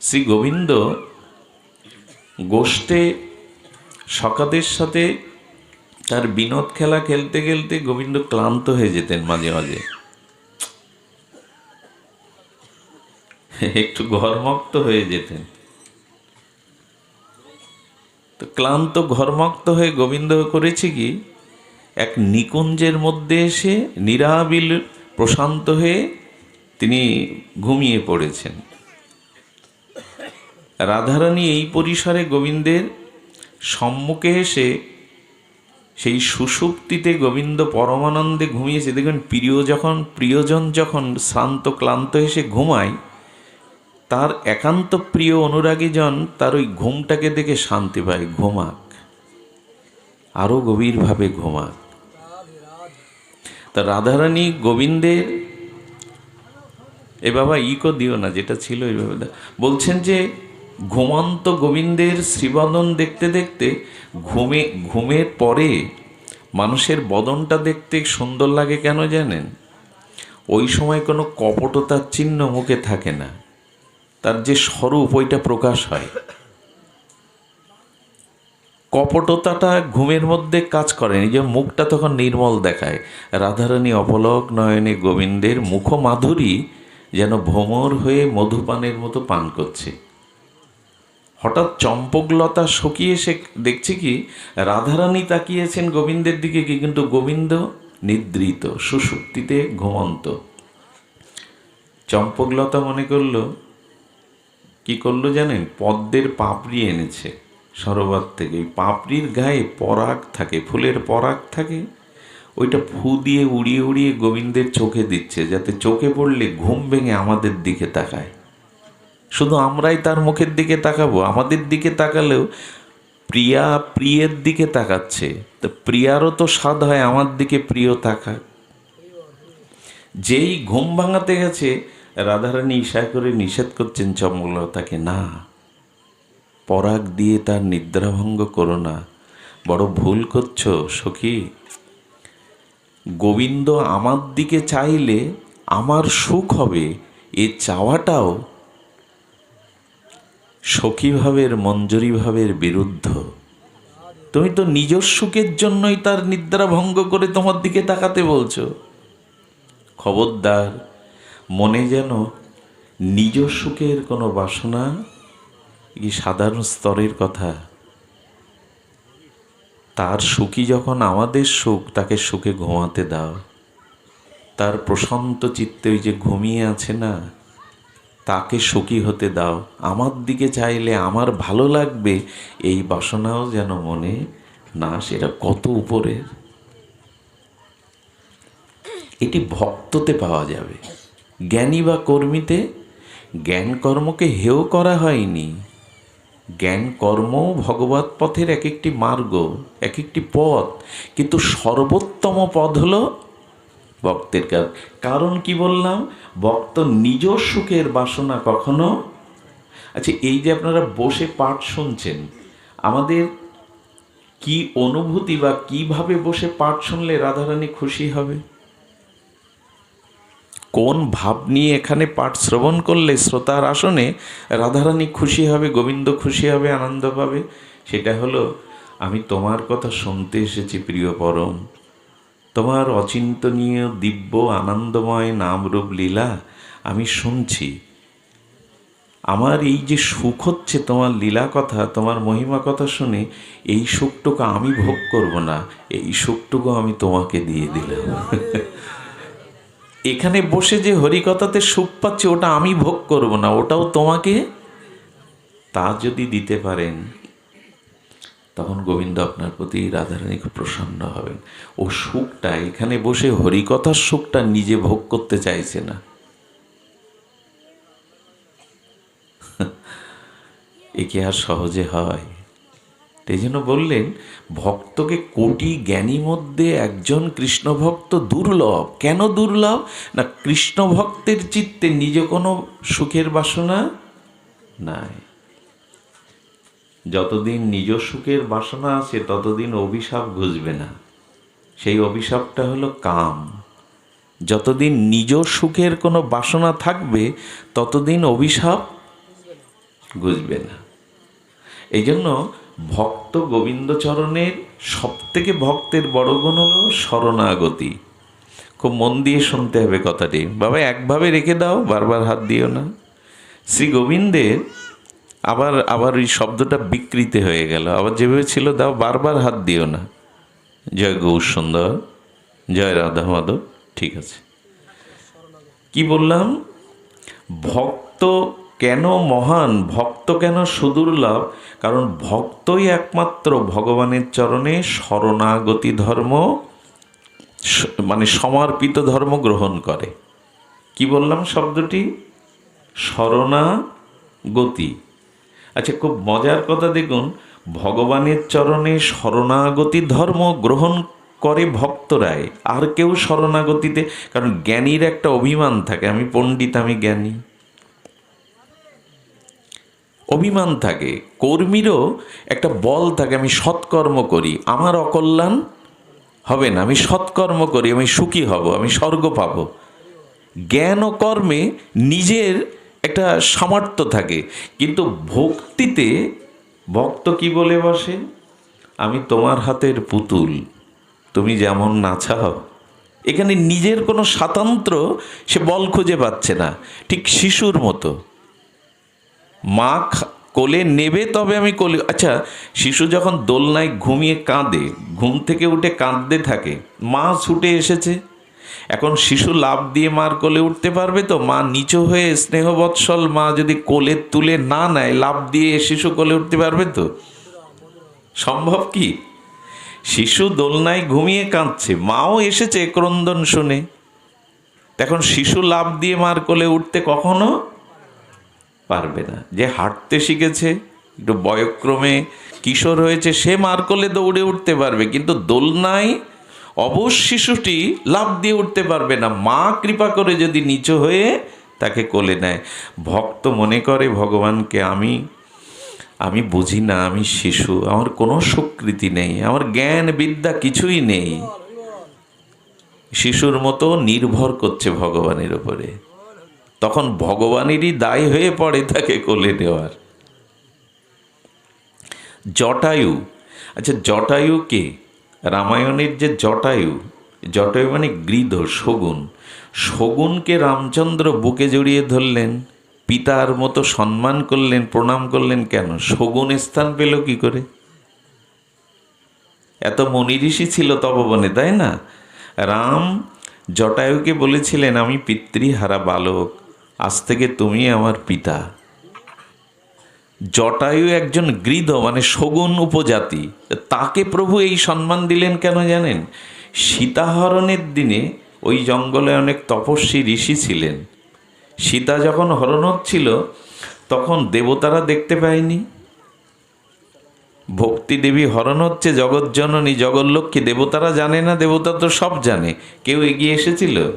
শ্রী গোবিন্দ গোষ্ঠে সকাদের সাথে তার বিনোদ খেলা খেলতে খেলতে গোবিন্দ ক্লান্ত হয়ে যেতেন মাঝে মাঝে। একটু ঘরমক্ত হয়ে যেতেন। তো ক্লান্ত ঘরমক্ত হয়ে গোবিন্দ করেছে কি, এক নিকুঞ্জের মধ্যে এসে নিরাবিল প্রশান্ত হয়ে তিনি ঘুমিয়ে পড়েছেন। রাধারানী এই পরিসরে গোবিন্দের সম্মুখে এসে সেই সুষুপ্তিতে গোবিন্দ পরমানন্দে ঘুমিয়েছে। দেখবেন প্রিয় যখন, প্রিয়জন যখন শ্রান্ত ক্লান্ত এসে ঘুমায়, তার একান্ত প্রিয় অনুরাগীজন তার ওই ঘুমটাকে দেখে শান্তি পায়, ঘুমাক। আরও গভীরভাবে ঘুমাক। তা রাধারানী গোবিন্দের, এ বাবা ইকো দিও না, যেটা ছিল এইভাবে বলছেন যে ঘুমন্ত গোবিন্দের শ্রীবদন দেখতে দেখতে, ঘুমে, ঘুমের পরে মানুষের বদনটা দেখতে সুন্দর লাগে কেন জানেন? ওই সময় কোনো কপটতার চিহ্ন মুখে থাকে না। তার যে স্বরূপ ওইটা প্রকাশ হয়। কপটতাটা ঘুমের মধ্যে কাজ করে নিজের মুখটা তখন নির্মল দেখায়। রাধারানী অপলক নয়নে গোবিন্দের মুখ মাধুরী যেন ভ্রমর হয়ে মধুপানের মতো পান করছে। হঠাৎ চম্পকলতা শুকিয়ে সে দেখছে কি রাধারানী তাকিয়েছেন গোবিন্দের দিকে কি কিন্তু গোবিন্দ নিদ্রিত, সুষুপ্তিতে ঘুমন্ত। চম্পকলতা মনে করল, কি করল জানেন? পদ্মের পাপড়ি এনেছে সরোবর থেকে। পাপড়ির গায়ে পরাগ থাকে, ফুলের পরাগ থাকে। ওইটা ফু দিয়ে উড়িয়ে উড়িয়ে গোবিন্দের চোখে দিচ্ছে, যাতে চোখে পড়লে ঘুম ভেঙে আমাদের দিকে তাকায়। শুধু আমরাই তার মুখের দিকে তাকাবো, আমাদের দিকে তাকালেও প্রিয়া প্রিয়ের দিকে তাকাচ্ছে। তো প্রিয়ারও তো স্বাদ হয়, আমার দিকে প্রিয় তাকাক। যেই ঘুম ভাঙাতে গেছে, রাধারানী ঈশা করে নিষেধ করছেন চমলতাকে, না, পরাগ দিয়ে তার নিদ্রাভঙ্গ করো না। বড় ভুল করছ, সখী। গোবিন্দ আমার দিকে চাইলে আমার সুখ হবে, এ চাওয়াটাও সখীভাবের, মঞ্জুরিভাবের বিরুদ্ধ। তুমি তো নিজের সুখের জন্যই তার নিদ্রা ভঙ্গ করে তোমার দিকে তাকাতে বলছো। খবরদার, মনে যেন নিজ সুখের কোনো বাসনা কি সাধারণ স্তরের কথা। তার সুখী যখন আমাদের সুখ, তাকে সুখে ঘুমাতে দাও। তার প্রশান্ত চিত্তে ওই যে ঘুমিয়ে আছে না তাকে সুখী হতে দাও। আমার দিকে চাইলে আমার ভালো লাগবে। এই বাসনাও যেন মনে না, সেটা কত উপরের। এটি ভক্ততে পাওয়া যাবে। জ্ঞানী বা কর্মীতে জ্ঞান কর্মকে হেয় করা হয়নি। জ্ঞান কর্ম ভগবত পথের এক একটি মার্গ এক একটি পথ। কিন্তু সর্বোত্তম পথ হলো ভক্তের কাজ। কারণ কি বললাম? ভক্ত নিজ সুখের বাসনা কখনো? আচ্ছা এই যে আপনারা বসে পাঠ শুনছেন, আমাদের কি অনুভূতি বা কীভাবে বসে পাঠ শুনলে রাধারানী খুশি হবে? কোন ভাব নিয়ে এখানে পাঠ শ্রবণ করলে শ্রোতার আসনে রাধারানী খুশি হবে, গোবিন্দ খুশি হবে, আনন্দ পাবে? সেটা হলো, আমি তোমার কথা শুনতে এসেছি, প্রিয় পরম। তোমার অচিন্তনীয় দিব্য আনন্দময় নামরূপ লীলা আমি শুনছি। আমার এই যে সুখ হচ্ছে তোমার লীলা কথা, তোমার মহিমা কথা শুনে এই সুখটুকু আমি ভোগ করব না, এই সুখটুকু আমি তোমাকে দিয়ে দিলাম। এখানে বসে যে হরিকথাতে সুখ পাচ্ছে, ওটা আমি ভোগ করব না, ওটাও তোমাকে? তা যদি দিতে পারেন। তখন গোবিন্দ আপনার প্রতি রাধারানী খুব প্রসন্ন হবেন। ও সুখটা, এখানে বসে হরিকথার সুখটা নিজে ভোগ করতে চাইছে না। একে আর সহজে হয়? এই জন্য বললেন, ভক্তকে কোটি জ্ঞানী মধ্যে একজন কৃষ্ণ ভক্ত দুর্লভ। কেন দুর্লভ? না কৃষ্ণ ভক্তের চিত্তে নিজ কোনো সুখের বাসনা নাই। যতদিন নিজ সুখের বাসনা আছে, ততদিন অভিশাপ ঘুষবে না। সেই অভিশাপটা হলো কাম। যতদিন নিজ সুখের কোনো বাসনা থাকবে, ততদিন অভিশাপ ঘুষবে না। এই জন্য ভক্ত গোবিন্দচরণের সব থেকে ভক্তের বড় গুণ হলো শরণাগতি। খুব মন দিয়ে শুনতে হবে কথাটি। বাবা, একভাবে রেখে দাও, বারবার হাত দিও না। শ্রী গোবিন্দের আবার আবার ওই শব্দটা বিকৃতি হয়ে গেল। আবার যেভাবে ছিল দাও বারবার হাত দিও না। জয় গৌর সুন্দর, জয় রাধা মাধব, ঠিক আছে। কি বললাম? ভক্ত কেন মহান? ভক্ত কেন সুদুর্লভ? কারণ ভক্তই একমাত্র ভগবানের চরণে শরণাগতি ধর্ম মানে সমর্পিত ধর্ম গ্রহণ করে। কি বললাম শব্দটি? শরণাগতি। আচ্ছা খুব মজার কথা দেখুন, ভগবানের চরণে শরণাগতি ধর্ম গ্রহণ করে ভক্তরাই, আর কেউ শরণাগতিতে, কারণ জ্ঞানীর একটা অভিমান থাকে, আমি পণ্ডিত, আমি জ্ঞানী। অভিমান থাকে, কর্মীরও একটা বল থাকে, আমি সৎকর্ম করি, আমার অকল্যাণ হবে না, আমি সৎকর্ম করি, আমি সুখী হব, আমি স্বর্গ পাব। জ্ঞান ও কর্মে নিজের একটা সামর্থ্য থাকে। কিন্তু ভক্তিতে ভক্ত কি বলে বসে? আমি তোমার হাতের পুতুল, তুমি যেমন নাচাও। এখানে নিজের কোনো স্বাতন্ত্র সে বল খুঁজে পাচ্ছে না, ঠিক শিশুর মতো। মা কোলে নেবে তবে আমি কোলে আচ্ছা শিশু যখন দোলনায় ঘুমিয়ে কাঁদে, ঘুম থেকে উঠে কাঁদতে থাকে, মা ছুটে এসেছে। এখন শিশু লাভ দিয়ে মার কোলে উঠতে পারবে তো? মা নিচু হয়ে স্নেহবৎসল মা যদি কোলে তুলে না নেয়, লাভ দিয়ে শিশু কোলে উঠতে পারবে তো? সম্ভব কি? শিশু দোলনায় ঘুমিয়ে কাঁদছে, মাও এসেছে ক্রন্দন শুনে। এখন শিশু লাভ দিয়ে মার কোলে উঠতে কখনো পারবে না। যে হাঁটতে শিখেছে, একটু বয়ক্রমে কিশোর হয়েছে, সে মার কোলে দৌড়ে উঠতে পারবে। কিন্তু দোলনায় অবশ শিশুটি লাভ দিয়ে উঠতে পারবে না। মা কৃপা করে যদি নিচু হয়ে তাকে কোলে নেয়। ভক্ত মনে করে, ভগবানকে আমি আমি বুঝি না, আমি শিশু, আমার কোনো স্বীকৃতি নেই, আমার জ্ঞান বিদ্যা কিছুই নেই। শিশুর মতো নির্ভর করছে ভগবানের উপরে। তখন ভগবানেরই দায় হয়ে পড়ে তাকে কোলে নেওয়ার। জটায়ু আচ্ছা জটায়ু কে? রামায়ণের যে জটায়ু জটায়ু মানে গৃধ শগুন। শগুনকে রামচন্দ্র বুকে জড়িয়ে ধরলেন, পিতার মতো সম্মান করলেন, প্রণাম করলেন কেন? শগুন স্থান পেল কি করে? এত মনি ঋষি ছিল তপবনে, তাই না? রাম জটায়ুকে বলেছিলেন, আমি পিতৃহারা বালক, আজ থেকে তুমি আমার পিতা। জটায়ু একজন গৃধ মানে শগুন উপজাতি। তাকে প্রভু এই সম্মান দিলেন কেন জানেন? সীতাহরণের দিনে ওই জঙ্গলে অনেক তপস্বী ঋষি ছিলেন। সীতা যখন হরণ হচ্ছিল তখন দেবতারা দেখতে পায়নি। ভক্তি দেবী হরণ হচ্ছে জগৎজননী জগৎলক্ষ্মী দেবতারা জানে না, দেবতা তো সব জানে। কেউ এগিয়ে এসেছিল?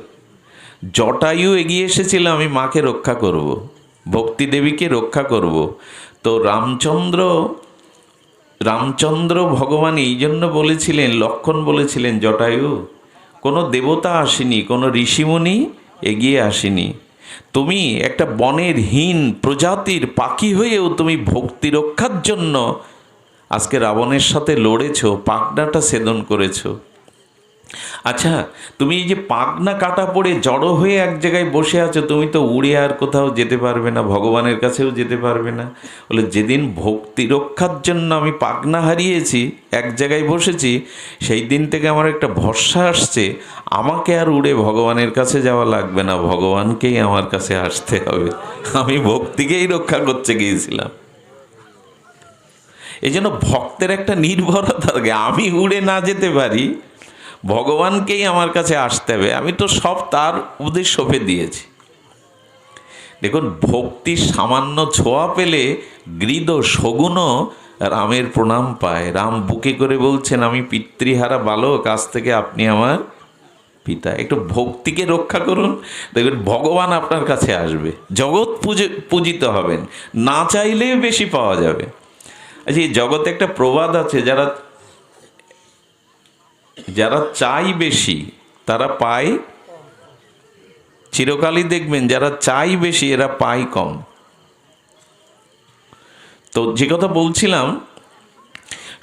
জটায়ু এগিয়ে এসেছিল, আমি মাকে রক্ষা করব। ভক্তি দেবীকে রক্ষা করব। তো রামচন্দ্র রামচন্দ্র ভগবান এই জন্য বলেছিলেন, লক্ষণ বলেছিলেন, জটায়ু, কোনো দেবতা আসেনি, কোনো ঋষিমুনি এগিয়ে আসেনি। তুমি একটা বনের হীন প্রজাতির পাখি হয়েও তুমি ভক্তি রক্ষার জন্য আজকে রাবণের সাথে লড়েছো পাকনাটা সেদন করেছ। আচ্ছা তুমি এই যে পাকনা কাটা পড়ে জড়ো হয়ে এক জায়গায় বসে আছো, তুমি তো উড়ে আর কোথাও যেতে পারবে না, ভগবানের কাছেও যেতে পারবে না। বলে, যেদিন ভক্তি রক্ষার জন্য আমি পাকনা হারিয়েছি, এক জায়গায় বসেছি, সেই দিন থেকে আমার একটা ভরসা আসছে, আমাকে আর উড়ে ভগবানের কাছে যাওয়া লাগবে না, ভগবানকেই আমার কাছে আসতে হবে। আমি ভক্তিকেই রক্ষা করতে গিয়েছিলাম। এই জন্য ভক্তের একটা নির্ভরতা থাকে, আমি উড়ে না যেতে পারি ভগবানকেই আমার কাছে আসতে হবে। আমি তো সব তার উদ্দেশ্য সঁপে দিয়েছি। দেখুন ভক্তির সামান্য ছোঁয়া পেলে গৃদ শগুনও রামের প্রণাম পায়। রাম বুকে করে বলছেন, আমি পিতৃহারা বালক, আজ থেকে আপনি আমার পিতা। একটু ভক্তিকে রক্ষা করুন। দেখবেন ভগবান আপনার কাছে আসবে। জগৎ পুজো, পূজিত হবেন। না চাইলে বেশি পাওয়া যাবে। আচ্ছা এই জগতে একটা প্রবাদ আছে, যারা যারা চাই বেশি, তারা পায় চিরকালই দেখবেন যারা চাই বেশি, এরা পায় কম। তো যে কথা বলছিলাম,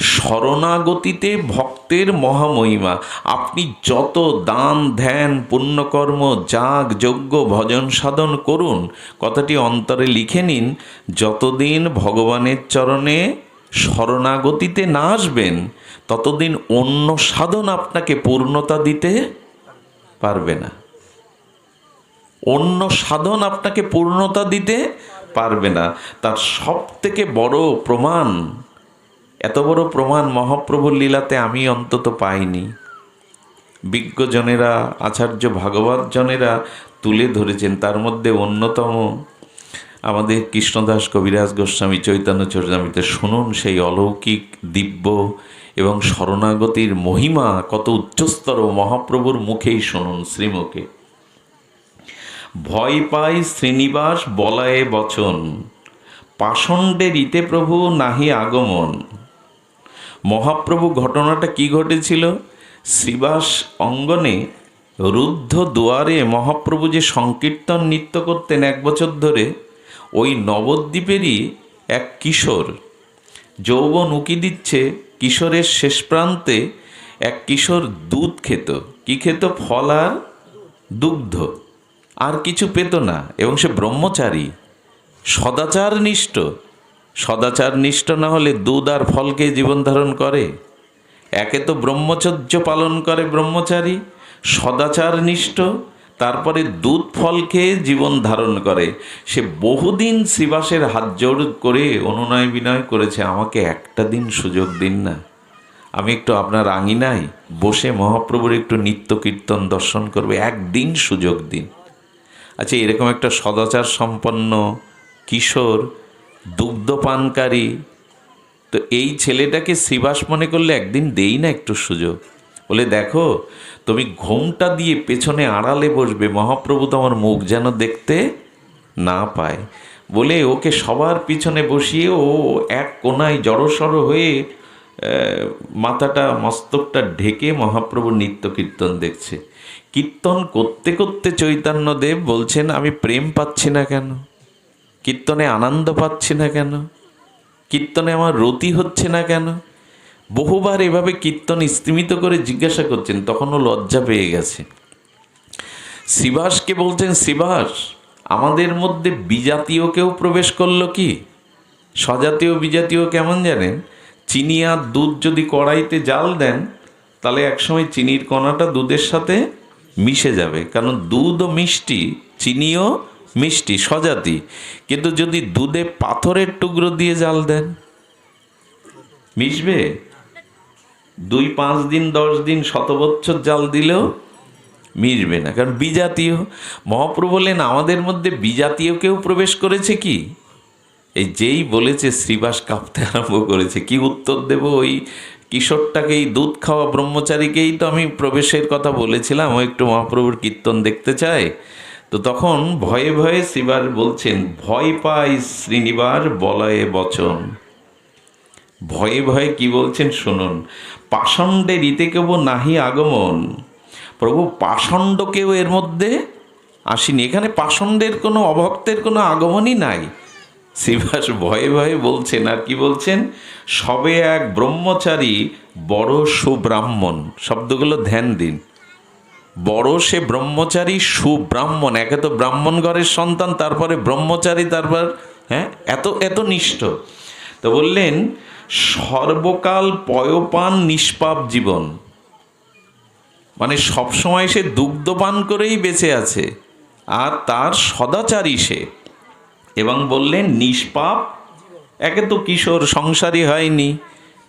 শরণাগতিতে ভক্তের মহামহিমা। আপনি যত দান, ধ্যান, পুণ্যকর্ম, যাগ, যজ্ঞ, ভজন সাধন করুন, কথাটি অন্তরে লিখে নিন, যতদিন ভগবানের চরণে শরণাগতিতে না আসবেন, ততদিন অন্য সাধন আপনাকে পূর্ণতা দিতে পারবে না। অন্য সাধন আপনাকে পূর্ণতা দিতে পারবে না। তার সব থেকে বড় প্রমাণ, এত বড় প্রমাণ মহাপ্রভুর লীলাতে আমি অন্তত পাইনি। বিজ্ঞজনেরা, আচার্য ভাগবত জনেরা তুলে ধরেছেন, তার মধ্যে অন্যতম আমাদের কৃষ্ণদাস কবিরাজ গোস্বামী চৈতন্য চরিতামিতে শুনুন সেই অলৌকিক দিব্য এবং শরণাগতির মহিমা, কত উচ্চস্তর মহাপ্রভুর মুখেই শুনুন শ্রীমুখে। ভয় পাই শ্রীনিবাস বলায়ে বচন, পাষণ্ডে রীতে প্রভু নাহি আগমন। মহাপ্রভু ঘটনাটা কি ঘটেছিল? শ্রীবাস অঙ্গনে রুদ্ধ দুয়ারে মহাপ্রভু যে সংকীর্তন নৃত্য করতেন এক বছর ধরে ওই নবদ্বীপেরই এক কিশোর। যৌবন উকি দিচ্ছে কিশোরের শেষ প্রান্তে এক কিশোর দুধ খেত। কি খেত? ফল আর দুগ্ধ। আর কিছু পেত না এবং সে ব্রহ্মচারী। সদাচার নিষ্ঠ সদাচার নিষ্ঠ না হলে দুধ আর ফলকে জীবন ধারণ করে? একে তো ব্রহ্মচর্য পালন করে ব্রহ্মচারী। সদাচার নিষ্ঠ তারপরে দুধ ফল খেয়ে জীবন ধারণ করে। সে বহুদিন শ্রীবাসের হাত জোড় করে অনুনয় বিনয় করেছে, আমাকে একটা দিন সুযোগ দিন না। আমি একটু আপনার আঙিনায় বসে মহাপ্রভুর একটু নিত্য কীর্তন দর্শন করবে, একদিন সুযোগ দিন। আচ্ছা এরকম একটা সদাচার সম্পন্ন কিশোর, দুগ্ধপানকারী, তো এই ছেলেটাকে শ্রীবাস মনে করলে একদিন দেই না একটু সুযোগ। বলে, দেখো তুমি ঘুমটা দিয়ে পেছনে আড়ালে বসবে, মহাপ্রভু তোমার মুখ যেন দেখতে না পায়। বলে ওকে সবার পিছনে বসিয়ে ও এক কোনায় জড়সড় হয়ে মাথাটা, মস্তকটা ঢেকে মহাপ্রভুর নিত্য কীর্তন দেখছে। কীর্তন করতে করতে চৈতন্যদেব বলছেন, আমি প্রেম পাচ্ছি না কেন? কীর্তনে আনন্দ পাচ্ছি না কেন? কীর্তনে আমার রতি হচ্ছে না কেন? বহুবার এভাবে কীর্তন স্তিমিত করে জিজ্ঞাসা করছেন, তখনও লজ্জা পেয়ে গেছে। শ্রীবাসকে বলছেন শ্রীবাস আমাদের মধ্যে বিজাতীয় কেউ প্রবেশ করল কি? স্বজাতীয় বিজাতীয় কেমন জানেন? চিনি আর দুধ যদি কড়াইতে জাল দেন, তাহলে একসময় চিনির কণাটা দুধের সাথে মিশে যাবে। কারণ দুধ ও মিষ্টি, চিনিও মিষ্টি, স্বজাতি। কিন্তু যদি দুধে পাথরের টুকরো দিয়ে জাল দেন, মিশবে? দুই পাঁচ দিন, দশ দিন শত বছর জাল দিলেও মিশবে না। কারণ বিজাতীয়, মহাপ্রভু বললেন আমাদের মধ্যে বিজাতীয় কেউ প্রবেশ করেছে কি? এই যেই বলেছে, শ্রীবাস কাঁপতে আরম্ভ করেছে। কি উত্তর দেব ওই কিশোরটাকে, এই দুধ খাওয়া ব্রহ্মচারীকেই তো আমি প্রবেশের কথা বলেছিলাম, ও একটু মহাপ্রভুর কীর্তন দেখতে চায়। তো তখন ভয়ে ভয়ে শ্রীবার বলছেন, ভয় পাই শ্রীনিবার বলয়ে বচন। ভয়ে ভয়ে কি বলছেন, শুনুন পাষণ্ডে রীতে কেব নাহি আগমন। প্রভু, পাষণ্ডকেও এর মধ্যে আসেনি। এখানে পাষণ্ডের কোনো, অভক্তের কোনো আগমনই নাই। শ্রীবাস ভয়ে ভয়ে বলছেন, আর কি বলছেন? সবে এক ব্রহ্মচারী বড় সুব্রাহ্মণ। শব্দগুলো ধ্যান দিন। বড় সে ব্রহ্মচারী সুব্রাহ্মণ। একে তো ব্রাহ্মণ ঘরের সন্তান, তারপরে ব্রহ্মচারী, তারপর হ্যাঁ এত এত নিষ্ঠ। তো বললেন সর্বকাল পয়পান নিষ্পাপ জীবন। মানে সবসময় সে দুগ্ধপান করেই বেঁচে আছে, আর তার সদাচারী সে। এবং বললেন, নিষ্পাপ? একে তো কিশোর সংসারী হয়নি,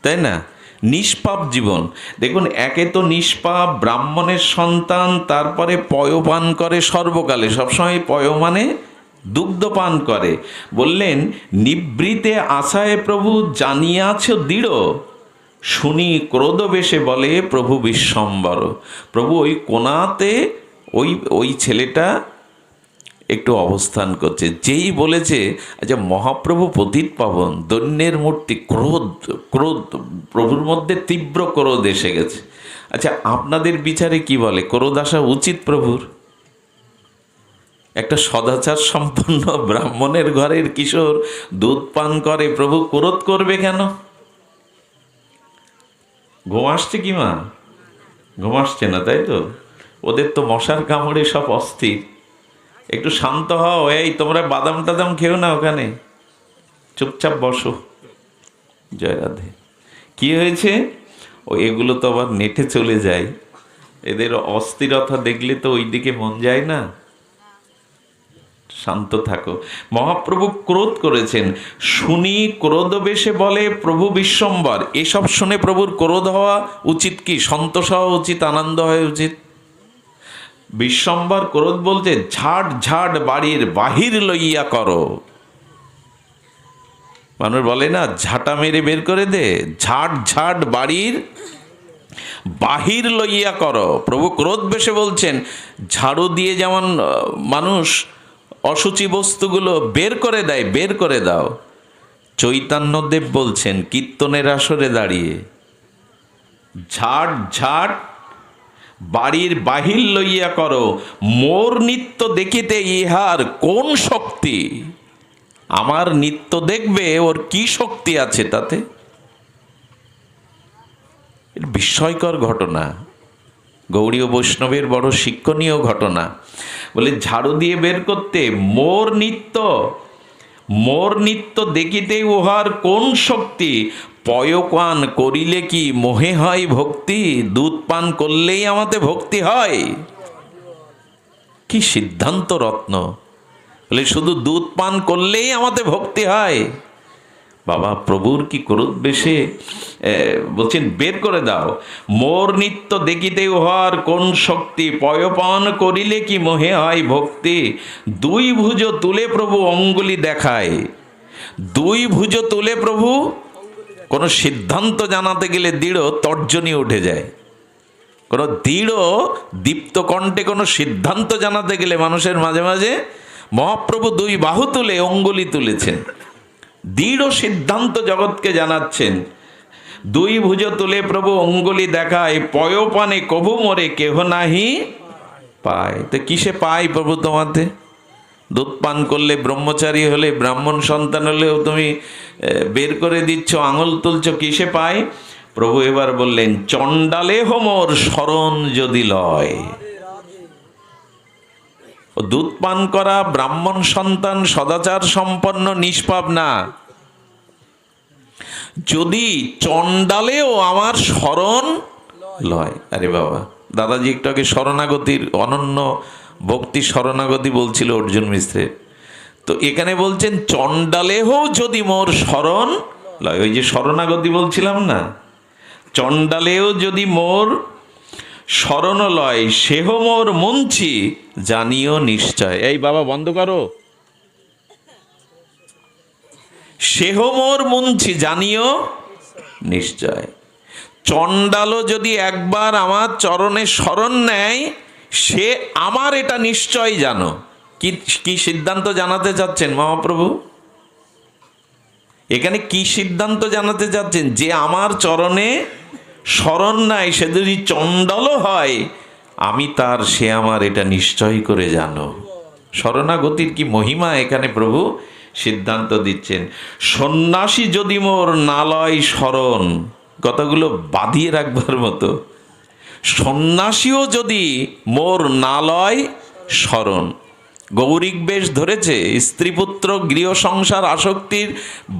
তাই না? নিষ্পাপ জীবন। দেখুন, একে তো নিষ্পাপ, ব্রাহ্মণের সন্তান, তারপরে পয়পান করে সর্বকালে। সবসময় পয় মানে দুগ্ধপান করে। বললেন, নিবৃতে আশায় প্রভু জানিয়াছ দৃঢ়। শুনি ক্রোধ বেশে বলে, প্রভু বিশ্বম্বর। প্রভু ওই কোনাতে ওই ওই ছেলেটা একটু অবস্থান করছে। যেই বলেছে আচ্ছা মহাপ্রভু পতিত পাবন, দৈন্যের মূর্তি ক্রোধ ক্রোধ, প্রভুর মধ্যে তীব্র ক্রোধ এসে গেছে। আচ্ছা আপনাদের বিচারে কি বলে? ক্রোধ আসা উচিত প্রভুর? একটা সদাচার সম্পন্ন ব্রাহ্মণের ঘরের কিশোর দুধ পান করে, প্রভু ক্রোধ করবে কেন? ঘুম আসছে কি মা? ঘুম আসছে না, তাই তো? ওদের তো মশার কামড়ে সব অস্থির। একটু শান্ত হও, এই তোমরা বাদাম টাদাম খেও না ওখানে। চুপচাপ বসো। জয় রাধে। কি হয়েছে? ও, এগুলো তো আবার নেটে চলে যায়। এদের অস্থিরতা দেখলে তো ওই দিকে মন যায় না। শান্ত থাকো। মহাপ্রভু ক্রোধ করেছেন। শুনি ক্রোধ বেশে বলে, প্রভু বিশ্বম্বর, এসব শুনে প্রভুর ক্রোধ হওয়া উচিত কি? সন্তোষ হওয়া উচিত? আনন্দ হওয়া উচিত? বিশ্বম্বর ক্রোধ বলতে, ঝাড় ঝাড় বাড়ির বাহির লইয়া করো। মানুষ বলে, না, ঝাঁটা মেরে বের করে দে। ঝাড় ঝাড় বাড়ির বাহির লইয়া করো। প্রভু ক্রোধ বেশে বলছেন, ঝাড়ু দিয়ে যেমন মানুষ অসুচি বস্তুগুলো বের করে দেয়, বের করে দাও। চৈতন্যদেব বলছেন, কীর্তনের আসরে দাঁড়িয়ে ঝাড় ঝাড়, বাড়ির বাহির লইয়া করো। মোর নিত্য দেখিতে ইহার কোন শক্তি? আমার নিত্য দেখবে, ওর কি শক্তি আছে তাতে? বিস্ময়কর ঘটনা। গৌড়ীয় বৈষ্ণবের বড় শিক্ষণীয় ঘটনা। বলে, ঝাড়ু দিয়ে বের করতে মোর নিত্য মোর নিত্য দেখিতে উহার কোন শক্তি? পয়পান করিলে কি মোহে হয় ভক্তি? দুধ পান করলেই আমাতে ভক্তি হয়? কি সিদ্ধান্ত রত্ন। বলে, শুধু দুধ পান করলেই আমাদের ভক্তি হয়। বাবা, প্রভুর কি ক্রোধ বেশে বলছেন, বের করে দাও। মোর নিত্য দেখিতে উহার কোন শক্তি? পয়পান করিলে কি মোহে হয় ভক্তি? দুই ভুজ তুলে প্রভু অঙ্গুলি দেখায়। দুই ভুজ তুলে প্রভু, কোনো সিদ্ধান্ত জানাতে গেলে দৃঢ় তর্জনী উঠে যায়। কোনো দৃঢ়, দীপ্ত কণ্ঠে কোনো সিদ্ধান্ত জানাতে গেলে মানুষের মাঝে মাঝে মহাপ্রভু দুই বাহু তুলে অঙ্গুলি তুলেছেন। দৃঢ় সিদ্ধান্ত জগৎকে জানাচ্ছেন। দুই ভুজ তুলে প্রভু অঙ্গুলি দেখায় পয়পানে কভু মরে কেহ নাহি পায়। তো কিসে পায় প্রভু তোমাতে দুধ পান করলে ব্রহ্মচারী হলে, ব্রাহ্মণ সন্তান হলেও তুমি বের করে দিচ্ছ, আঙুল তুলছ, কিসে পায়? প্রভু এবার বললেন চণ্ডালে হোমর স্মরণ যদি লয়। দুধ পান করা ব্রাহ্মণ সন্তান সদাচার সম্পন্ন নিষ্পাপ না। যদি চণ্ডালেও আমার স্মরণ লয়। আরে বাবা, দাদাজি একটু আগে শরণাগতির অনন্য ভক্তি শরণাগতি বলছিল অর্জুন মিশ্রের তো এখানে বলছেন চণ্ডালেহ যদি মোর স্মরণ লয়। ওই যে শরণাগতি বলছিলাম না, চণ্ডালেও যদি মোর স্মরণ লয় সেহ মোর মুঞ্চি, জানিও নিশ্চয়। এই বাবা, বন্ধ করো। সেহ মোর মুঞ্চি, জানিও নিশ্চয়। চণ্ডালও যদি একবার আমার চরণে স্মরণ নেয়, সে আমার এটা নিশ্চয় জানো। কি কি সিদ্ধান্ত জানাতে চাচ্ছেন মহাপ্রভু? এখানে কি সিদ্ধান্ত জানাতে চাচ্ছেন? যে আমার চরণে স্মরণ নাই, সে যদি চণ্ডালও হয়, আমি তার, সে আমার এটা নিশ্চয় করে জানো। শরণাগতির কি মহিমা এখানে প্রভু? সিদ্ধান্ত দিচ্ছেন। সন্ন্যাসী যদি মোর নালয় স্মরণ কতগুলো বাঁধিয়ে রাখবার মতো। সন্ন্যাসীও যদি মোর নালয় স্মরণ, গৌরিক বেশ ধরেছে, স্ত্রীপুত্র গৃহ সংসার আসক্তির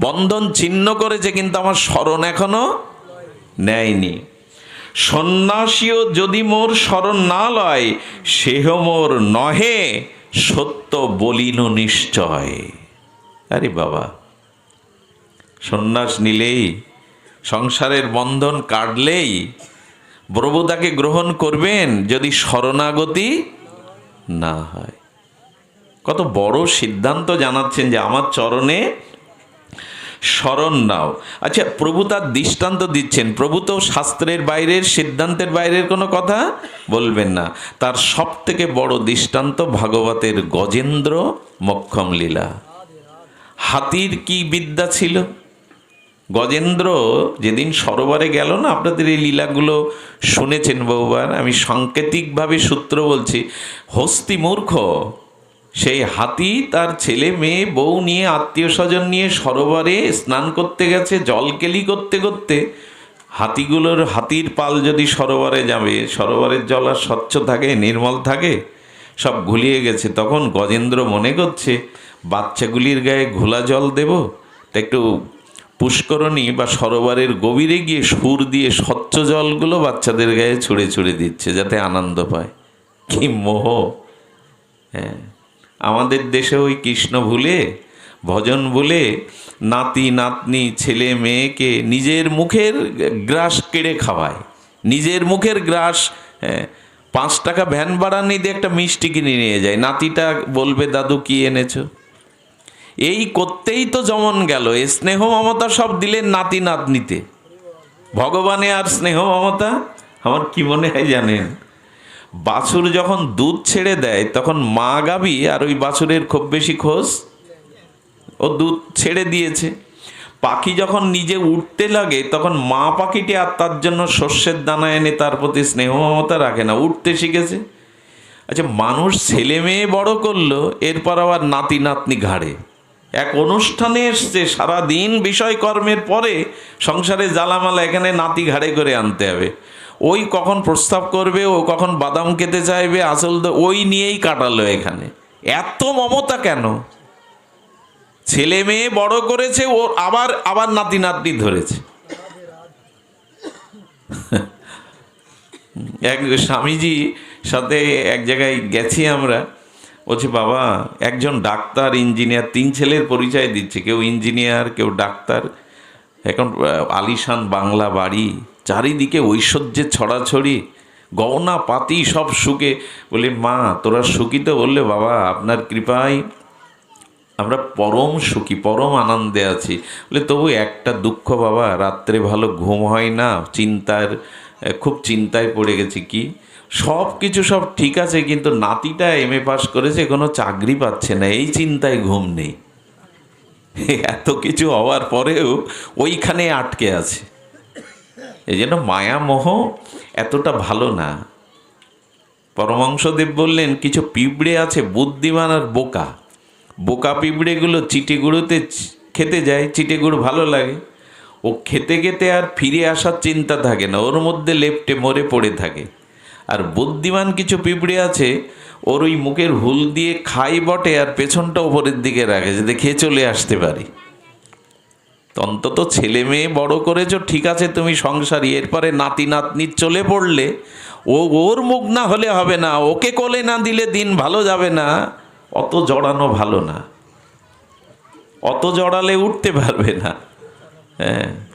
বন্ধন ছিন্ন করেছে, কিন্তু আমার স্মরণ এখনও নেয়নি। সন্ন্যাসীও যদি মোর স্মরণ না লয় সেহ মোর নহে, সত্য বলিন নিশ্চয়। আরে বাবা, সন্ন্যাস নিলেই, সংসারের বন্ধন কাটলেই তাকে গ্রহণ করবেন যদি শরণাগতি না হয়। কত বড় সিদ্ধান্ত জানাচ্ছেন যে আমার চরণে স্মরণ নাও। আচ্ছা প্রভু তার দৃষ্টান্ত দিচ্ছেন। প্রভু তো শাস্ত্রের বাইরের, সিদ্ধান্তের বাইরের কোনো কথা বলবেন না। তার সব থেকে বড় দৃষ্টান্ত ভাগবতের গজেন্দ্র মক্ষম লীলা। হাতির কি বিদ্যা ছিল? গজেন্দ্র যেদিন সরোবরে গেল না, আপনাদের এই লীলাগুলো শুনেছেন বহুবার, আমি সাংকেতিকভাবে সূত্র বলছি, হস্তি মূর্খ সেই হাতি তার ছেলে, মেয়ে, বউ নিয়ে আত্মীয় স্বজন নিয়ে সরোবরে স্নান করতে গেছে, জলকেলি করতে করতে। হাতিগুলোর হাতির পাল যদি সরোবরে যাবে, সরোবরের জল আর স্বচ্ছ থাকে, নির্মল থাকে, সব ঘুলিয়ে গেছে। তখন গজেন্দ্র মনে করছে, বাচ্চাগুলির গায়ে ঘোলা জল দেব? তা একটু পুষ্করণী বা সরোবরের গভীরে গিয়ে সুর দিয়ে স্বচ্ছ জলগুলো বাচ্চাদের গায়ে ছুঁড়ে ছুঁড়ে দিচ্ছে, যাতে আনন্দ পায়। কি মোহ! হ্যাঁ। আমাদের দেশে ওই কৃষ্ণ ভুলে ভজন ভুলে নাতি নাতনি ছেলে মেয়েকে নিজের মুখের গ্রাস কেড়ে খাওয়ায়। নিজের মুখের গ্রাস হ্যাঁ, পাঁচ টাকা ভ্যান ভাড়া দিয়ে একটা মিষ্টি কিনে নিয়ে যায়। নাতিটা বলবে দাদু কি এনেছো? এই করতেই তো যেমন গেল। স্নেহ মমতা সব দিলেন নাতি নাতনিতে। ভগবানে আর স্নেহ মমতা? আমার কি মনে হয় জানেন? বাছুর যখন দুধ ছেড়ে দেয়, তখন মা গাবি আর ওই বাছুরের খুব বেশি খোঁজ? ও দুধ ছেড়ে দিয়েছে। পাখি যখন নিজে উঠতে লাগে, তখন মা পাখিটি আর তার জন্য শস্যের দানা এনে তার প্রতি স্নেহ মমতা রাখে না। উঠতে শিখেছে? আচ্ছা মানুষ ছেলে মেয়ে বড় করল, এরপর আবার নাতি নাতনি ঘাড়ে। এক অনুষ্ঠানে এসছে, সারাদিন বিষয় কর্মের পরে সংসারে জ্বালামালা এখানে নাতি ঘাড়ে করে আনতে হবে। ওই কখন প্রস্তাব করবে, ও কখন বাদাম খেতে চাইবে, আসল তো ওই নিয়েই কাটালো এখানে। এত মমতা কেন? ছেলে মেয়ে বড় করেছে ও আবার আবার নাতি নাতনি ধরেছে। এক স্বামীজি সাথে এক জায়গায় গেছি আমরা, বলছি, বাবা, একজন ডাক্তার, ইঞ্জিনিয়ার, তিন ছেলের পরিচয় দিচ্ছে, কেউ ইঞ্জিনিয়ার, কেউ ডাক্তার। এখন আলিশান বাংলা বাড়ি। চারিদিকে ঐশ্বর্যের ছড়াছড়ি গহনা পাতি সব সুখে। বলি, মা, তোরা সুখী তো? বললে, বাবা, আপনার কৃপায় আমরা পরম সুখী, পরম আনন্দে আছি। বলে, তবু একটা দুঃখ বাবা, রাত্রে ভালো ঘুম হয় না, চিন্তার খুব চিন্তায় পড়ে গেছি। কি? সব কিছু সব ঠিক আছে, কিন্তু নাতিটা এম এ পাস করেছে, কোনো চাকরি পাচ্ছে না, এই চিন্তায় ঘুম নেই। এত কিছু হওয়ার পরেও ওইখানে আটকে আছে। এই জন্য মায়ামোহ এতটা ভালো না। পরমাংশদেব বললেন, কিছু পিঁপড়ে আছে বুদ্ধিমান আর বোকা। বোকা পিঁপড়েগুলো চিটেগুড়োতে খেতে যায় চিটেগুড়ো ভালো লাগে। ও খেতে খেতে আর ফিরে আসার চিন্তা থাকে না, ওর মধ্যে লেপটে মরে পড়ে থাকে। আর বুদ্ধিমান কিছু পিঁপড়ে আছে, ওর ওই মুখের হুল দিয়ে খাই বটে আর পেছনটা উপরের দিকে রাখে, যাতে খেয়ে চলে আসতে পারি। অন্তত ছেলে মেয়ে বড় করেছ, ঠিক আছে, তুমি সংসারী। এরপরে নাতি নাতনি চলে পড়লে, ও ওর মুখ না হলে হবে না, ওকে কোলে না দিলে দিন ভালো যাবে না। অত জড়ানো ভালো না। অত জড়ালে উঠতে পারবে না। হ্যাঁ।